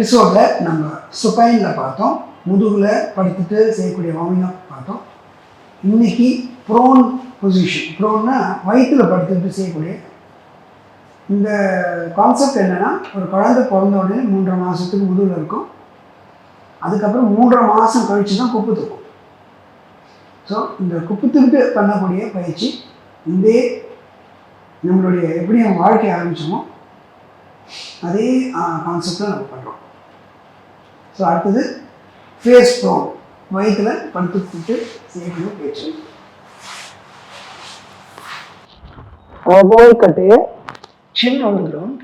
எபிசோடில் நம்ம சுப்பைனில் பார்த்தோம். முதுகில் படுத்துட்டு செய்யக்கூடிய வாமினம் பார்த்தோம். இன்னைக்கு ப்ரோன் பொசிஷன் ப்ரோன்னா வயிற்றில் படுத்துட்டு செய்யக்கூடிய இந்த கான்செப்ட் என்னென்னா ஒரு குழந்தை பிறந்த உடனே மூன்றரை மாதத்துக்கு முதுகில் இருக்கும். அதுக்கப்புறம் மூன்றரை மாதம் கழிச்சு தான் குப்பு தூக்கும். ஸோ இந்த குப்பத்துக்கிட்டு பண்ணக்கூடிய பயிற்சி இதே நம்மளுடைய எப்படி நம்ம வாழ்க்கை ஆரம்பிச்சோமோ அதே கான்செப்டில் நம்ம பண்ணுறோம் ஸோ அடுத்தது ஃபேஸ் ப்ரோன் வயிற்றில் படுத்துக்கிட்டு செய்யக்கூடிய பயிற்சி ஒவ்வொரு கட்டையை சின்ன ஒரு கிரவுண்ட்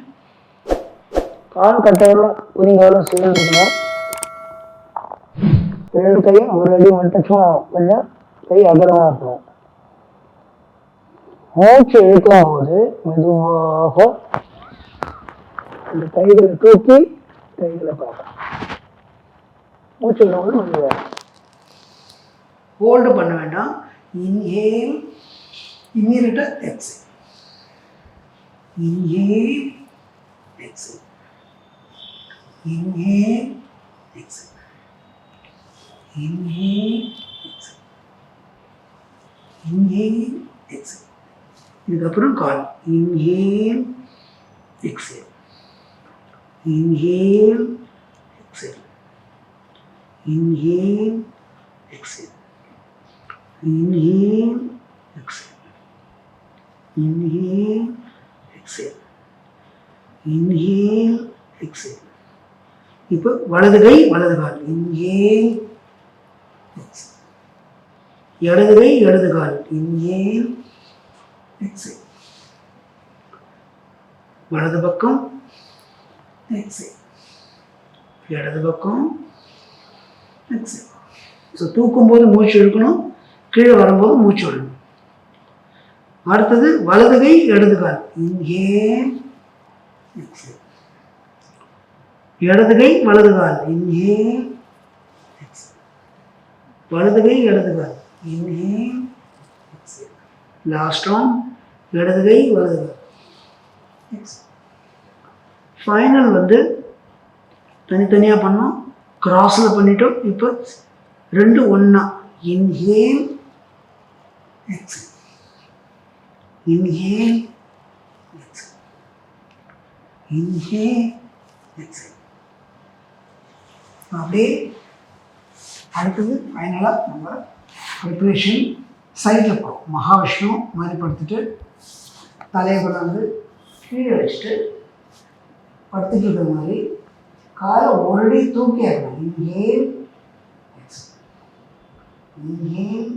கால் கட்டையிலும் உரிங்காலும் சேர்ந்துக்கணும் ரெண்டு கையும் ஒரு அடி மட்டும் சும்மா கொஞ்சம் கை அகலமாக இருக்கணும். மூச்சு இழுக்கும் போது மெதுவாக இந்த கைகளை தூக்கி கைகளை பார்க்கணும். மூச்சு விடவும் ஹோல்டு பண்ண வேண்டாம். இன்ஹேல் இம்மீடியட்டாக exhale inhale exhale inhale exhale inhale exhale inhale exhale இதுக்கப்புறம் கால். Inhale exhale inhale exhale Inhale, exhale. Inhale, exhale. Inhale, exhale. Inhale, exhale. இப்போ வலது கை வலது கால் இன்ஹேல் இடது கை இடது கால் இன்ஹேல் எக்ஸேல் வலது பக்கம் எக்ஸேல் இடது பக்கம் exhale. ஸோ தூக்கும்போது மூச்சு இழுக்கணும் கீழே வரும்போது மூச்சு விடணும் அடுத்தது வலது கை இடது கால். இன்ஹேல் இடது கை வலது கால். Inhale exhale. வலது கை இடது கால். இன்ஹேல் லாஸ்ட் ரவுண்ட் இடது கை வலது கால். ஃபைனல் வந்து தனித்தனியாக பண்ணோம் கிராஸில் பண்ணிட்டோம் இப்போ ரெண்டு ஒன்றா inhale exhale. Inhale, exhale. Inhale, exhale. அப்படியே அடுத்தது ஃபைனலாக நம்ம ப்ரிப்ரேஷன் சைடில் போகிறோம் மகாவிஷ்ணு மாதிரி படுத்துட்டு தலையை கொண்டாந்து கீழே வச்சுட்டு படுத்துட்டு இருக்கிற மாதிரி காலை ஓல்ரெடி அடி தூக்கி இருக்கணும் இன்ஹேல் இன்ஹேல்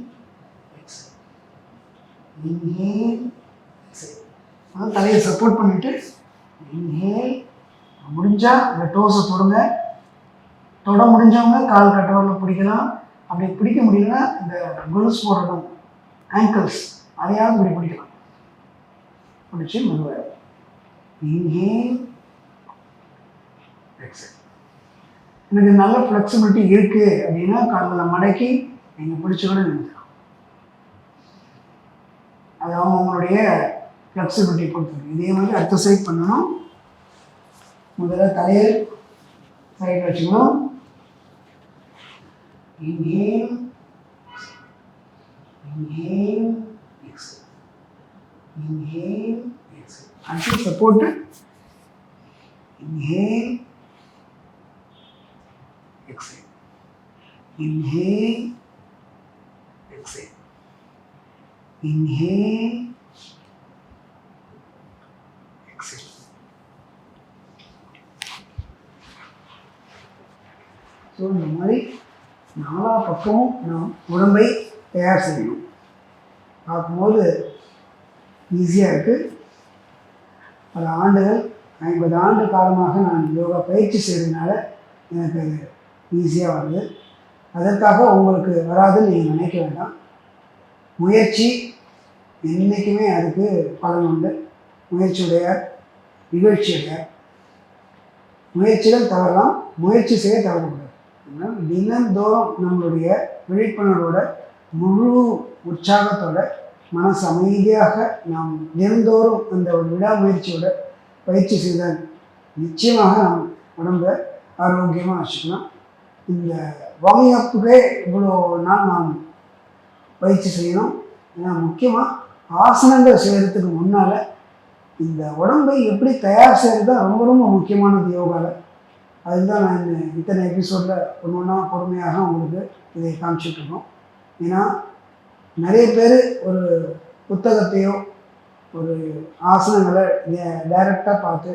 இன்ஹேல் தலையை சப்போர்ட் பண்ணிட்டு இன்ஹேல் முடிஞ்சா இந்த டோஸை தொடுங்க. தொட முடிஞ்சவங்க கால் கட்டவரில் பிடிக்கலாம். அப்படி பிடிக்க முடியலன்னா இந்த கொலுஸ் போடுறதும் ஆங்கிள்ஸ் அதையாவது இப்படி பிடிக்கலாம். பிடிச்சி மெதுவாக இன்ஹேல். எனக்கு நல்ல ஃப்ளெக்சிபிலிட்டி இருக்குது அப்படின்னா கால்களை மடக்கி நீங்கள் பிடிச்ச கூட நிறுத்தலாம் அது அவங்கவுங்களுடைய ஃப்ளெக்சிபிலிட்டி பொறுத்தது இதே மாதிரி அடுத்த சைட் பண்ணணும். முதல்ல தலையை சைடு வச்சுக்கணும். Inhale inhale exhale inhale exhale அடுத்து support inhale exhale. Inhale, exhale. Inhale, exhale. So இந்த மாதிரி நாலா பக்கமும் நாம் உடம்பை தயார் செய்யணும் பார்க்கும்போது ஈஸியாக இருக்குது பல ஆண்டுகள் ஐம்பது ஆண்டு காலமாக நான் யோகா பயிற்சி செய்கிறதுனால எனக்கு ஈஸியாக வருது அதற்காக உங்களுக்கு வராதுன்னு நீங்கள் நினைக்க வேண்டாம். முயற்சி என்றைக்குமே அதுக்கு பலன் உண்டு. முயற்சியுடைய நிகழ்ச்சியுடைய. முயற்சிகள் தவறலாம் முயற்சி செய்ய தவறக்கூடாது. தினந்தோறும் நம்மளுடைய விழிப்புணர்வோட முழு உற்சாகத்தோட மனசு அமைதியாக நாம் தினந்தோறும் அந்த ஒரு விடாமுயற்சியோட பயிற்சி செய்தால் நிச்சயமாக நாம் உடம்பை ஆரோக்கியமாக வச்சுக்கலாம். இந்த வார்மிங் அப்புக்கே இவ்வளோ நாள் நாம் பயிற்சி செய்யணும். ஏன்னா முக்கியமாக ஆசனங்கள் செய்கிறதுக்கு முன்னால் இந்த உடம்பை எப்படி தயார் செய்கிறது தான் ரொம்ப ரொம்ப முக்கியமானது யோகாவில் அதுதான் நான் இந்த இத்தனை எபிசோடில் ஒன்று ஒன்றா பொறுமையாக உங்களுக்கு இதை காமிச்சிட்ருக்கோம் ஏன்னா நிறைய பேர் ஒரு புத்தகத்தையோ ஒரு ஆசனங்களை டைரெக்டாக பார்த்து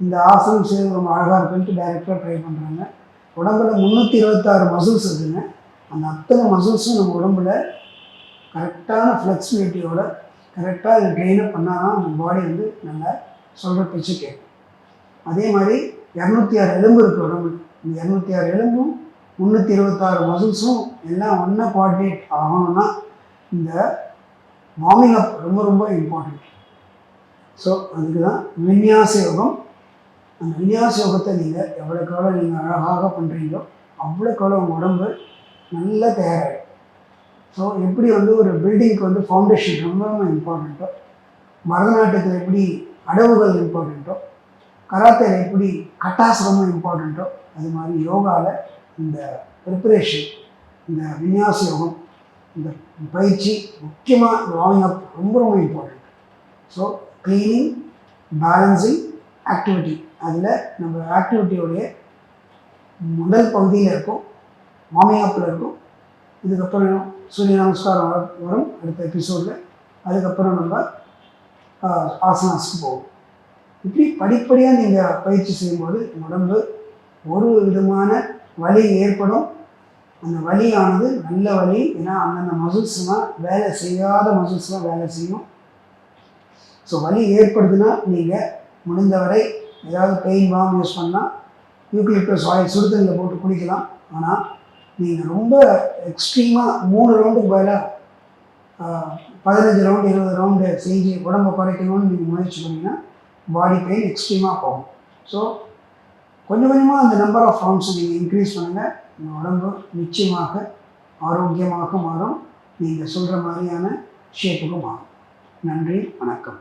இந்த ஆசனம் செய்வது ரொம்ப அழகாக இருக்குன்ட்டு டைரெக்டாக ட்ரை பண்ணுறாங்க உடம்புல முந்நூற்றி இருபத்தாறு மசில்ஸ் இருக்குங்க. அந்த அத்தனை மசில்ஸும் நம்ம உடம்புல கரெக்டான ஃப்ளெக்சிபிலிட்டியோட கரெக்டாக இது ட்ரெயினப் பண்ணால் தான் நம்ம பாடி வந்து நல்லா சொல்கிற பேச்சு கேட்கும் அதே மாதிரி இரநூத்தி ஆறு எலும்பு இருக்குது உடம்புல. இந்த இரநூத்தி ஆறு எலும்பும் முந்நூற்றி இருபத்தாறு மசில்ஸும் எல்லாம் ஒன்றா கோஆர்டினேட் ஆகணும்னா இந்த வார்மிங் அப் ரொம்ப ரொம்ப இம்பார்ட்டண்ட் ஸோ அதுக்கு தான் விநியாச யோகம் அந்த விநியாச யோகத்தை நீங்கள் எவ்வளோ காலம் நீங்கள் அழகாக பண்ணுறீங்களோ அவ்வளோ காலம் உங்கள் உடம்பு நல்லா தயாராகிடும் ஸோ எப்படி வந்து ஒரு பில்டிங்க்கு வந்து ஃபவுண்டேஷன் ரொம்ப ரொம்ப இம்பார்ட்டண்ட்டோ பரதநாட்டியத்தில் எப்படி அடவுகள் இம்பார்ட்டண்ட்டோ கராத்தேல எப்படி கட்டாஸ் ரொம்ப இம்பார்ட்டண்ட்டோ அது மாதிரி யோகாவில் இந்த ப்ரிப்பரேஷன் இந்த விநியாச யோகம் இந்த பயிற்சி முக்கியமாக இந்த வார்மிங் அப் ரொம்ப ரொம்ப important so cleaning balancing activity அதில் நம்ம ஆக்டிவிட்டியோடைய முதல் பகுதியில் இருக்கும். மாமியாப்பில் இருக்கும். இதுக்கப்புறம் சூரிய நமஸ்காரம் வர வரும். அடுத்த எபிசோடில் அதுக்கப்புறம் நம்ம ஆசனாஸுக்கு ஆசனாஸ்க்கு போவோம். இப்படி படிப்படியாக நீங்கள் பயிற்சி செய்யும்போது உடம்பு ஒரு விதமான வலி ஏற்படும். அந்த வலியானது நல்ல வலி. ஏன்னா அந்தந்த மசில்ஸ்லாம் வேலை செய்யாத மசில்ஸ்லாம் வேலை செய்யும். ஸோ வலி ஏற்படுதுன்னா நீங்கள் முடிந்தவரை ஏதாவது பெயின் பாம் யூஸ் பண்ணால் யூக்லிப்டஸ் ஆயில் சுடுதண்ணில் போட்டு குளிக்கலாம். ஆனால் நீங்கள் ரொம்ப எக்ஸ்ட்ரீமாக மூணு ரவுண்டுக்கு பதிலாக பதினஞ்சு ரவுண்டு இருபது ரவுண்டு செஞ்சு உடம்பை குறைக்கணும்னு நீங்கள் முயற்சி பண்ணிங்கன்னா பாடி பெயின் எக்ஸ்ட்ரீமாக போகும். ஸோ கொஞ்சம் கொஞ்சமாக அந்த நம்பர் ஆஃப் ரவுண்ட்ஸை நீங்கள் இன்க்ரீஸ் பண்ணுங்கள் உங்கள் உடம்பு நிச்சயமாக ஆரோக்கியமாக மாறும். நீங்கள் சொல்கிற மாதிரியான ஷேப்புக்கு மாறும். நன்றி வணக்கம்.